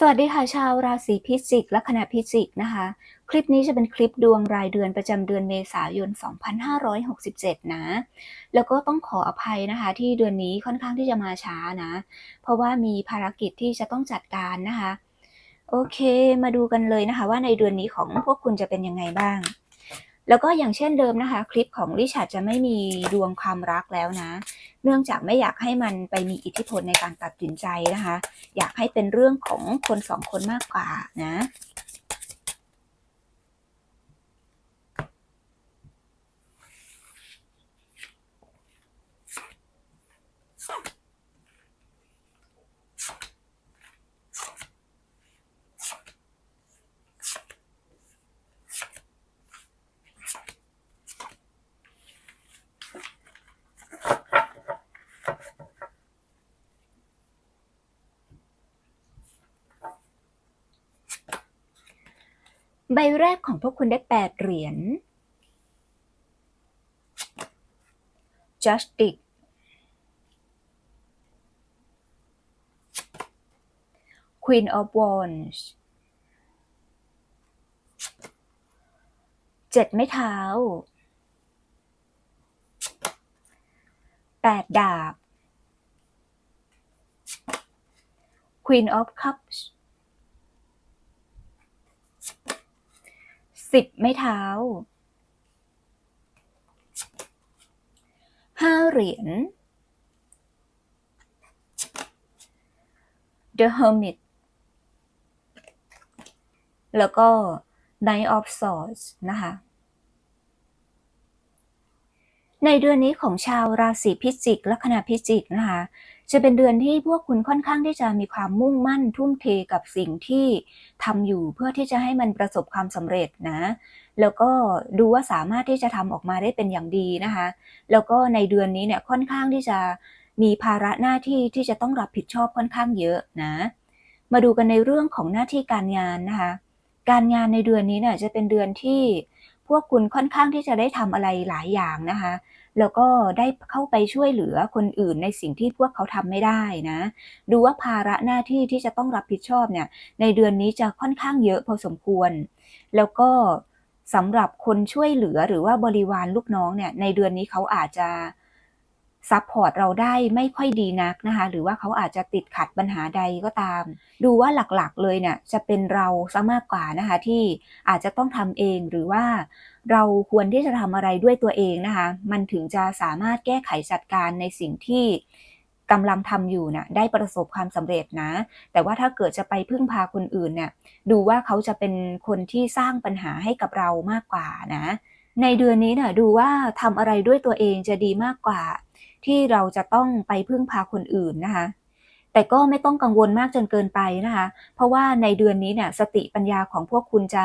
สวัสดีค่ะชาวราศีพิจิกและคณะพิจิกนะคะ คลิปนี้จะเป็นคลิปดวงรายเดือนประจำเดือนเมษายน 2567 นะ แล้วก็ต้องขออภัยนะคะที่เดือนนี้ค่อนข้างที่จะมาช้านะ เพราะว่ามีภารกิจที่จะต้องจัดการนะคะ โอเคมาดูกันเลยนะคะ ว่าในเดือนนี้ของพวกคุณจะเป็นยังไงบ้าง แล้วก็อย่างเช่นเดิมนะคะ คลิปของริชาร์ดจะไม่มีดวงความรักแล้วนะ เนื่องจากไม่อยากให้มันไปมีอิทธิพลในการตัดสินใจนะคะ อยากให้เป็นเรื่องของคนสองคนมากกว่านะ ใบแรกของพวกคุณได้แปดเหรียญ Justice Queen of Wands เจ็ดไม้เท้าแปดดาบ Queen of Cups สิบไม้เท้าห้าเหรียญ The Hermit แล้วก็ Knight of Swords นะคะ ในเดือนนี้ของชาวราศีพิจิกและคณะพิจิกนะคะ จะเป็นเดือนที่พวกคุณค่อนข้างที่จะมีความมุ่งมั่นทุ่มเทกับสิ่งที่ทำอยู่เพื่อที่จะให้มันประสบความสำเร็จนะ แล้วก็ดูว่าสามารถที่จะทำออกมาได้เป็นอย่างดีนะคะ แล้วก็ในเดือนนี้เนี่ยค่อนข้างที่จะมีภาระหน้าที่ที่จะต้องรับผิดชอบค่อนข้างเยอะนะ มาดูกันในเรื่องของหน้าที่การงานนะคะ การงานในเดือนนี้เนี่ยจะเป็นเดือนที่พวกคุณค่อนข้างที่จะได้ทำอะไรหลายอย่างนะคะ แล้วก็ได้เข้าไปช่วยเหลือคนอื่นในสิ่งที่พวกเขาทำไม่ได้นะ ดูว่าภาระหน้าที่ที่จะต้องรับผิดชอบเนี่ย ในเดือนนี้จะค่อนข้างเยอะพอสมควร แล้วก็สำหรับคนช่วยเหลือหรือว่าบริวารลูกน้องเนี่ยในเดือนนี้เขาอาจจะซัพพอร์ตเราได้ไม่ค่อยดีนักนะคะ หรือว่าเขาอาจจะติดขัดปัญหาใดก็ตาม ดูว่าหลักๆเลยเนี่ยจะเป็นเราซะมากกว่านะคะที่อาจจะต้องทำเองหรือว่า เราควรที่จะทำอะไรด้วยตัวเองนะคะ มันถึงจะสามารถแก้ไขจัดการในสิ่งที่กำลังทำอยู่นะ่ะได้ประสบความสำเร็จนะ แต่ว่าถ้าเกิดจะไปพึ่งพาคนอื่นเนี่ยดูว่าเขาจะเป็นคนที่สร้างปัญหาให้กับเรามากกว่านะ ในเดือนนี้เนี่ยดูว่าทำอะไรด้วยตัวเองจะดีมากกว่า ที่เราจะต้องไปพึ่งพาคนอื่นนะคะแต่ก็ไม่ต้องกังวลมากจนเกินไปนะคะ เพราะว่าในเดือนนี้เนี่ยสติปัญญาของพวกคุณจะ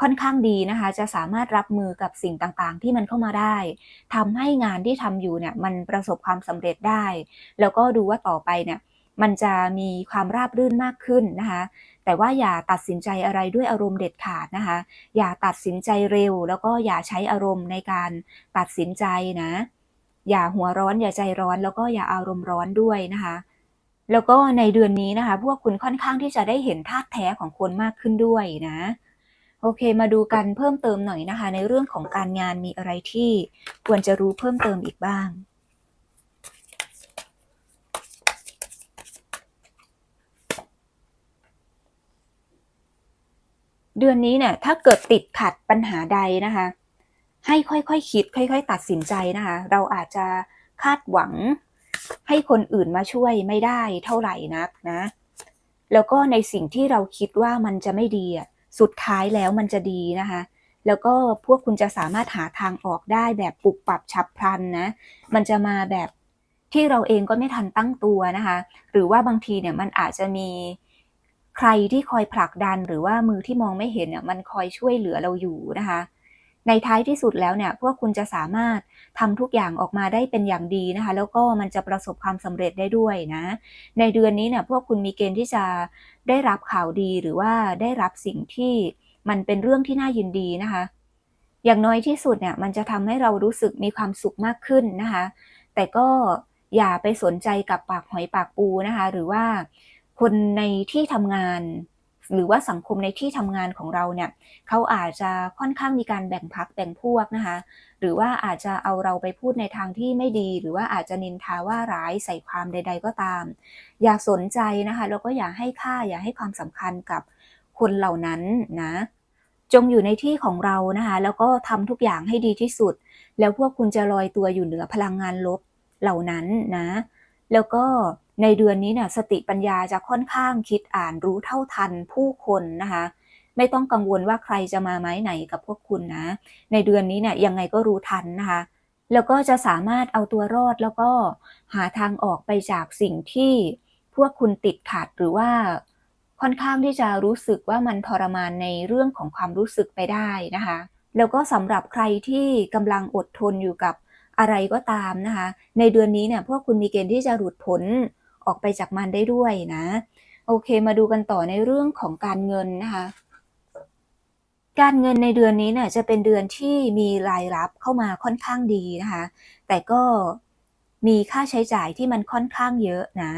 ค่อนข้างดีนะคะ จะสามารถรับมือกับสิ่งต่างๆ ที่มันเข้ามาได้ทำให้งานที่ทำอยู่เนี่ยมันประสบความสำเร็จได้ แล้วก็ดูว่าต่อไปเนี่ยมันจะมีความราบรื่นมากขึ้นนะคะ แต่ว่าอย่าตัดสินใจอะไรด้วยอารมณ์เด็ดขาดนะคะ อย่าตัดสินใจเร็ว แล้วก็อย่าใช้อารมณ์ในการตัดสินใจนะ อย่าหัวร้อนอย่าใจร้อน แล้วก็อย่าอารมณ์ร้อนด้วยนะคะ แล้วก็ในเดือนนี้นะคะ พวกคุณค่อนข้างที่จะได้เห็นธาตุแท้ของคนมากขึ้นด้วยนะ โอเค มาดูกันเพิ่มเติมหน่อยนะคะ ในเรื่องของการงานมีอะไรที่ควรจะรู้เพิ่มเติมอีกบ้าง เดือนนี้เนี่ยถ้าเกิดติดขัดปัญหาใดนะคะ ให้ค่อยๆคคิด ค่อย ๆ ตัดสินใจนะคะ เราอาจจะคาดหวังให้คนอื่นมาช่วยไม่ได้เท่าไหร่นักนะ แล้วก็ในสิ่งที่เราคิดว่ามันจะไม่ดีอะ สุดท้ายแล้วมันจะดีนะคะ แล้วก็พวกคุณจะสามารถหาทางออกได้แบบปรับปรับฉับพลันนะ มันจะมาแบบที่เราเองก็ไม่ทันตั้งตัวนะคะ หรือว่าบางทีเนี่ยมันอาจจะมีใครที่คอยผลักดัน หรือว่ามือที่มองไม่เห็นเนี่ยมันคอยช่วยเหลือเราอยู่นะคะ ในท้ายที่สุดแล้วเนี่ยพวกคุณจะสามารถทำทุกอย่างออกมาได้เป็นอย่างดีนะคะ แล้วก็มันจะประสบความสำเร็จได้ด้วยนะ ในเดือนนี้เนี่ยพวกคุณมีเกณฑ์ที่จะได้รับข่าวดีหรือว่าได้รับสิ่งที่มันเป็นเรื่องที่น่ายินดีนะคะ อย่างน้อยที่สุดเนี่ยมันจะทำให้เรารู้สึกมีความสุขมากขึ้นนะคะ แต่ก็อย่าไปสนใจกับปากหอยปากปูนะคะ หรือว่าคนในที่ทำงาน หรือว่าสังคมในที่ทำงานของเราเนี่ยเขาอาจจะค่อนข้างมีการแบ่งพรรคแบ่งพวกนะคะหรือว่าอาจจะเอาเราไปพูดในทางที่ไม่ดี หรือว่าอาจจะนินทาว่าร้ายใส่ความใด ๆ ก็ตาม อย่าสนใจนะคะแล้วก็อย่าให้ค่าอย่าให้ความสำคัญกับคนเหล่านั้นนะจงอยู่ในที่ของเรานะคะแล้วก็ทำทุกอย่างให้ดีที่สุด แล้วพวกคุณจะลอยตัวอยู่เหนือพลังงานลบเหล่านั้นนะ แล้วก็ ในเดือนนี้เนี่ยสติปัญญาจะค่อนข้างคิดอ่านรู้เท่าทันผู้คนนะคะ ไม่ต้องกังวลว่าใครจะมาไม้ไหนกับพวกคุณนะ ในเดือนนี้เนี่ยยังไงก็รู้ทันนะคะ แล้วก็จะสามารถเอาตัวรอดแล้วก็หาทางออกไปจากสิ่งที่พวกคุณติดขัดหรือว่าค่อนข้างที่จะรู้สึกว่ามันทรมานในเรื่องของความรู้สึกไปได้นะคะ แล้วก็สำหรับใครที่กำลังอดทนอยู่กับอะไรก็ตามนะคะ ในเดือนนี้เนี่ยพวกคุณมีเกณฑ์ที่จะหลุดพ้น ออกไปจากมันได้ด้วยนะ โอเคมาดูกันต่อในเรื่องของการเงินนะคะการเงินในเดือนนี้เนี่ยจะเป็นเดือนที่มีรายรับเข้ามาค่อนข้างดีนะคะ แต่ก็มีค่าใช้จ่ายที่มันค่อนข้างเยอะนะ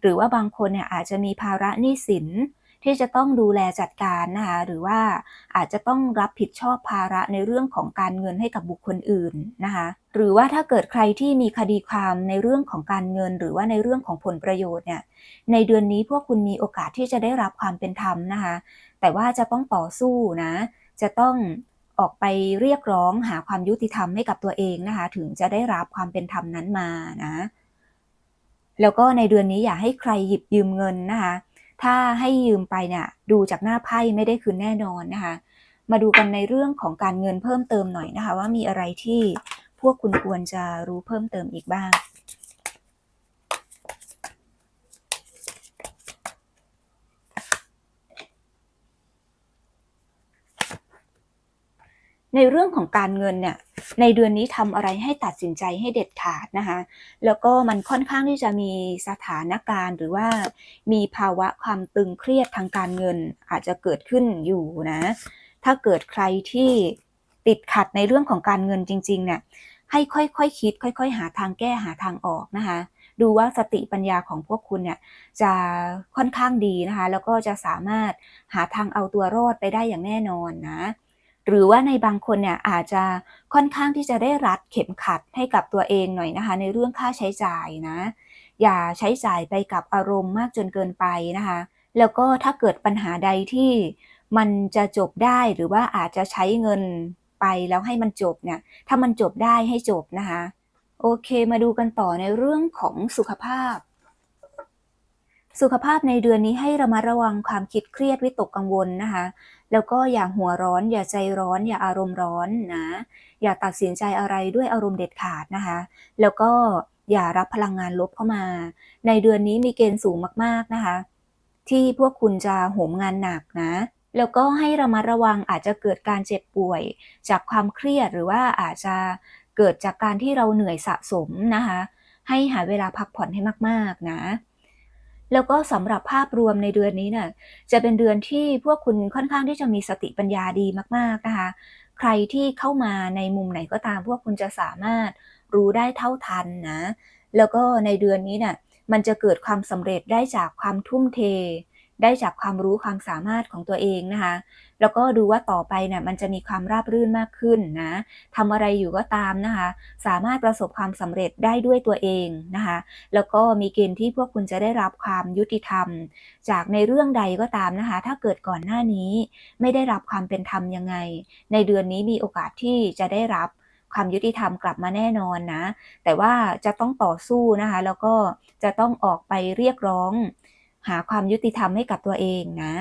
หรือว่าบางคนเนี่ยอาจจะมีภาระหนี้สิน ที่จะต้องดูแลจัดการนะคะหรือว่าอาจจะต้องรับผิดชอบภาระในเรื่องของการเงินให้กับบุคคลอื่นนะคะหรือว่าถ้าเกิดใครที่มีคดีความในเรื่องของการเงิน หรือว่าในเรื่องของผลประโยชน์เนี่ยในเดือนนี้พวกคุณมีโอกาสที่จะได้รับความเป็นธรรมนะคะแต่ว่าจะต้องต่อสู้นะจะต้องออกไปเรียกร้องหาความยุติธรรมให้กับตัวเองนะคะถึงจะได้รับความเป็นธรรมนั้นมานะแล้วก็ในเดือนนี้อย่าให้ใครหยิบยืมเงินนะคะ ถ้าให้ยืมไปเนี่ยดูจากหน้าไพ่ไม่ได้คืนแน่นอนนะคะ มาดูกันในเรื่องของการเงินเพิ่มเติมหน่อยนะคะ ว่ามีอะไรที่พวกคุณควรจะรู้เพิ่มเติมอีกบ้างในเรื่องของการเงินเนี่ย ในเดือนนี้ทำอะไรให้ตัดสินใจให้เด็ดขาดนะคะ แล้วก็มันค่อนข้างที่จะมีสถานการณ์หรือว่ามีภาวะความตึงเครียดทางการเงินอาจจะเกิดขึ้นอยู่นะ ถ้าเกิดใครที่ติดขัดในเรื่องของการเงินจริงๆเนี่ยให้ค่อยๆคคิด ค่อย ๆ หาทางแก้หาทางออกนะคะ ดูว่าสติปัญญาของพวกคุณเนี่ยจะค่อนข้างดีนะคะ แล้วก็จะสามารถหาทางเอาตัวรอดไปได้อย่างแน่นอนนะ หรือว่าในบางคนเนี่ยอาจจะค่อนข้างที่จะได้รัดเข็มขัดให้กับตัวเองหน่อยนะคะ ในเรื่องค่าใช้จ่ายนะ อย่าใช้จ่ายไปกับอารมณ์มากจนเกินไปนะคะ แล้วก็ถ้าเกิดปัญหาใดที่มันจะจบได้หรือว่าอาจจะใช้เงินไปแล้วให้มันจบเนี่ย ถ้ามันจบได้ให้จบนะคะ โอเคมาดูกันต่อในเรื่องของสุขภาพ สุขภาพในเดือนนี้ให้ระมัดระวังความคิดเครียดวิตกกังวลนะคะ แล้วก็อย่าหัวร้อน อย่าใจร้อน อย่าอารมณ์ร้อนนะ อย่าตัดสินใจอะไรด้วยอารมณ์เด็ดขาดนะคะ แล้วก็อย่ารับพลังงานลบเข้ามา ในเดือนนี้มีเกณฑ์สูงมากๆนะคะ ที่พวกคุณจะโหมงานหนักนะ แล้วก็ให้ระมัดระวังอาจจะเกิดการเจ็บป่วย จากความเครียดหรือว่าอาจจะเกิดจากการที่เราเหนื่อยสะสมนะคะ ให้หาเวลาพักผ่อนให้มากๆนะ แล้วก็สำหรับภาพรวมในเดือนนี้เนี่ยจะเป็นเดือนที่พวกคุณค่อนข้างที่จะมีสติปัญญาดีมากๆนะคะใครที่เข้ามาในมุมไหนก็ตาม พวกคุณจะสามารถรู้ได้เท่าทันนะ แล้วก็ในเดือนนี้เนี่ยมันจะเกิดความสำเร็จได้จากความทุ่มเท ได้จากความรู้ความสามารถของตัวเองนะคะ แล้วก็ดูว่าต่อไปเนี่ยมันจะมีความราบรื่นมากขึ้นนะทำอะไรอยู่ก็ตามนะคะ สามารถประสบความสำเร็จได้ด้วยตัวเองนะคะ แล้วก็มีเกณฑ์ที่พวกคุณจะได้รับความยุติธรรม จากในเรื่องใดก็ตามนะคะ ถ้าเกิดก่อนหน้านี้ไม่ได้รับความเป็นธรรมยังไง ในเดือนนี้มีโอกาสที่จะได้รับความยุติธรรมกลับมาแน่นอนนะ แต่ว่าจะต้องต่อสู้นะคะ แล้วก็จะต้องออกไปเรียกร้อง หาความยุติธรรมให้กับตัวเองนะ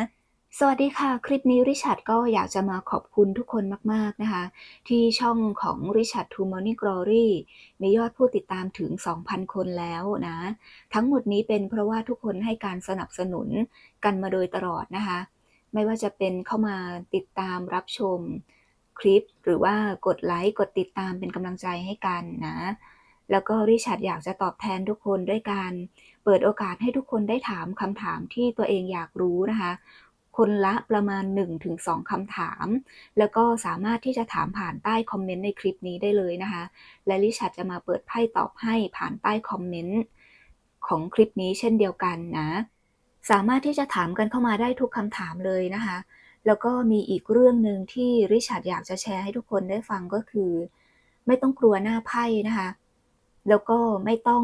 สวัสดีค่ะ คลิปนี้ริชาร์ดก็อยากจะมาขอบคุณทุกคนมาก ๆ นะคะ ที่ช่องของ Richard to Money Glory มียอดผู้ติดตามถึง 2,000 คนแล้วนะ ทั้งหมดนี้เป็นเพราะว่าทุกคนให้การสนับสนุนกันมาโดยตลอดนะคะ ไม่ว่าจะเป็นเข้ามาติดตามรับชมคลิป หรือว่ากดไลค์กดติดตามเป็นกำลังใจให้กันนะ แล้วก็ริชาร์ดอยากจะตอบแทนทุกคนด้วยการเปิดโอกาสให้ทุกคนได้ถามคำถามที่ตัวเองอยากรู้นะคะ คนละประมาณ 1-2คำถาม แล้วก็สามารถที่จะถามผ่านใต้คอมเมนต์ในคลิปนี้ได้เลยนะคะ และริชาร์ดจะมาเปิดไพ่ตอบให้ผ่านใต้คอมเมนต์ของคลิปนี้เช่นเดียวกันนะ สามารถที่จะถามกันเข้ามาได้ทุกคำถามเลยนะคะ แล้วก็มีอีกเรื่องหนึ่งที่ริชาร์ดอยากจะแชร์ให้ทุกคนได้ฟังก็คือ ไม่ต้องกลัวหน้าไพ่นะคะ แล้วก็ไม่ต้อง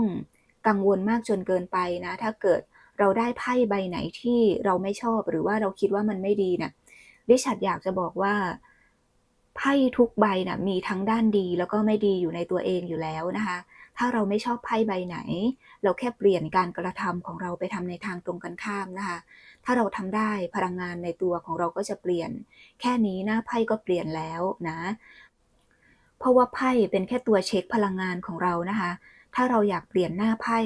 กังวลมากจนเกินไปนะ ถ้าเกิดเราได้ไพ่ใบไหนที่เราไม่ชอบหรือว่าเราคิดว่ามันไม่ดีนะ่ะริชาร์ดอยากจะบอกว่าไพ่ทุกใบนะ่ะมีทั้งด้านดีแล้วก็ไม่ดีอยู่ในตัวเองอยู่แล้วนะคะ ถ้าเราไม่ชอบไพ่ใบไหน เราแค่เปลี่ยนการกระทำของเราไปทำในทางตรงกันข้ามนะคะ ถ้าเราทำได้พลังงานในตัวของเราก็จะเปลี่ยน แค่นี้หน้าไพ่ก็เปลี่ยนแล้วนะ เพราะว่าไพ่เป็นแค่ตัวเช็คพลังงานของเรานะคะ ถ้าเราอยากเปลี่ยนหน้าไพ่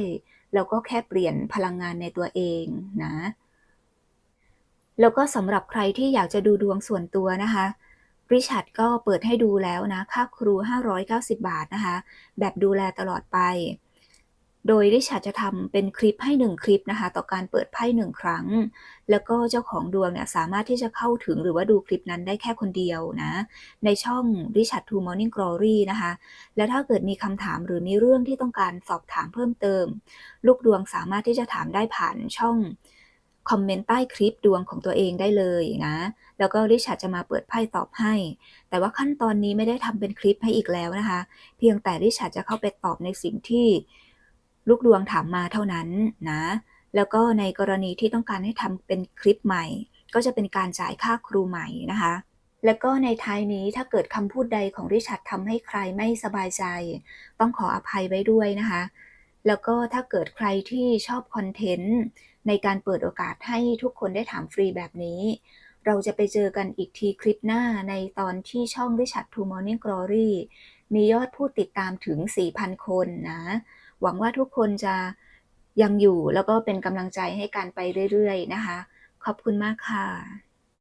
เราก็แค่เปลี่ยนพลังงานในตัวเองนะ แล้วก็สำหรับใครที่อยากจะดูดวงส่วนตัวนะคะริชาร์ดก็เปิดให้ดูแล้วนะ ค่าครู 590 บาทนะคะ แบบดูแลตลอดไป โดยริชาร์ดจะทำเป็นคลิปให้ 1 คลิปนะคะ ต่อการเปิดไพ่1ครั้ง แล้วก็เจ้าของดวงเนี่ยสามารถที่จะเข้าถึงหรือว่าดูคลิปนั้นได้แค่คนเดียวนะ ในช่อง Richard to Morning Glory นะคะ และถ้าเกิดมีคำถามหรือมีเรื่องที่ต้องการสอบถามเพิ่มเติม ลูกดวงสามารถที่จะถามได้ผ่านช่องคอมเมนต์ใต้คลิปดวงของตัวเองได้เลยนะ แล้วก็ริชาร์ดจะมาเปิดไพ่ตอบให้ แต่ว่าขั้นตอนนี้ไม่ได้ทำเป็นคลิปให้อีกแล้วนะคะ เพียงแต่ริชาร์ดจะเข้าไปตอบในสิ่งที่ ลูกดวงถามมาเท่านั้นนะ แล้วก็ในกรณีที่ต้องการให้ทำเป็นคลิปใหม่ ก็จะเป็นการจ่ายค่าครูใหม่นะคะ แล้วก็ในท้ายนี้ถ้าเกิดคำพูดใดของริชาร์ดทำให้ใครไม่สบายใจ ต้องขออภัยไว้ด้วยนะคะ แล้วก็ถ้าเกิดใครที่ชอบคอนเทนต์ในการเปิดโอกาสให้ทุกคนได้ถามฟรีแบบนี้ เราจะไปเจอกันอีกทีคลิปหน้าในตอนที่ช่อง Richard to Morning Glory มียอดผู้ติดตามถึง 4,000 คนนะ หวังว่าทุกคนจะยังอยู่แล้วก็เป็นกำลังใจให้กันไปเรื่อยๆนะคะ ขอบคุณมากค่ะ